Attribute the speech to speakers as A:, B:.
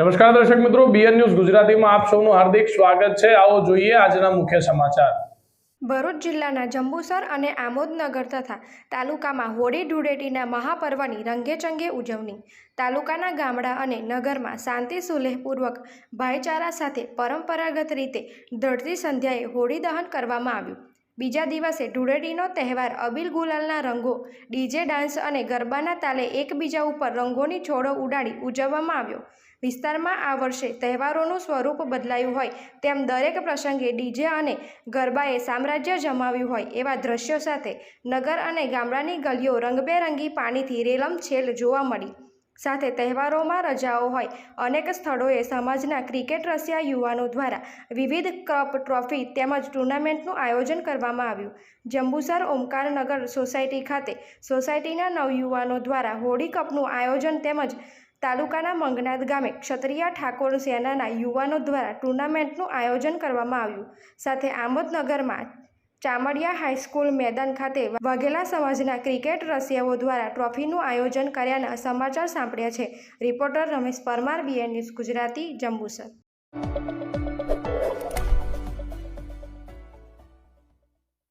A: નમસ્કાર દર્શક મિત્રો બીએન ન્યૂઝ ગુજરાતીમાં આપ સૌનું હાર્દિક સ્વાગત છે. આવો જોઈએ આજના મુખ્ય સમાચાર.
B: ભરૂચ જિલ્લાના જંબુસર અને આમોદનગર તથા તાલુકામાં હોળી ધૂળેટીના મહાપર્વની રંગેચંગે ઉજવણી. તાલુકાના ગામડા અને નગરમાં શાંતિ સુલેહપૂર્વક ભાઈચારા સાથે પરંપરાગત રીતે ધડતી સંધ્યાએ હોળી દહન કરવામાં આવ્યું. બીજા દિવસે ધૂળેટીનો તહેવાર અબીલ ગુલાલના રંગો, ડીજે ડાન્સ અને ગરબાના તાલે એકબીજા ઉપર રંગોની છોડો ઉડાડી ઉજવવામાં આવ્યો. વિસ્તારમાં આ વર્ષે તહેવારોનું સ્વરૂપ બદલાયું હોય તેમ દરેક પ્રસંગે ડીજે અને ગરબાએ સામ્રાજ્ય જમાવ્યું હોય એવા દ્રશ્યો સાથે નગર અને ગામડાની ગલીઓ રંગબેરંગી પાણીથી રેલમછેલ જોવા મળી. સાથે તહેવારોમાં રજાઓ હોય. અનેક સ્થળોએ સમાજના ક્રિકેટ રસિયા યુવાનો દ્વારા વિવિધ કપ ટ્રોફી તેમજ ટુર્નામેન્ટનું આયોજન કરવામાં આવ્યું. જંબુસર ઓમકારનગર સોસાયટી ખાતે સોસાયટીના નવયુવાનો દ્વારા હોળી કપનું આયોજન તેમજ તાલુકાના મંગનાથ ગામે ક્ષત્રિય ઠાકોર સેનાના યુવાનો દ્વારા ટુર્નામેન્ટનું આયોજન કરવામાં આવ્યું. સાથે આમોદનગરમાં ચામડિયા હાઈસ્કૂલ મેદાન ખાતે વાઘેલા સમાજના ક્રિકેટ રસિયાઓ દ્વારા ટ્રોફીનું આયોજન કર્યાના સમાચાર સાંભળ્યા છે. Reporter Ramesh Parmar BN news Gujarati, Jambusar.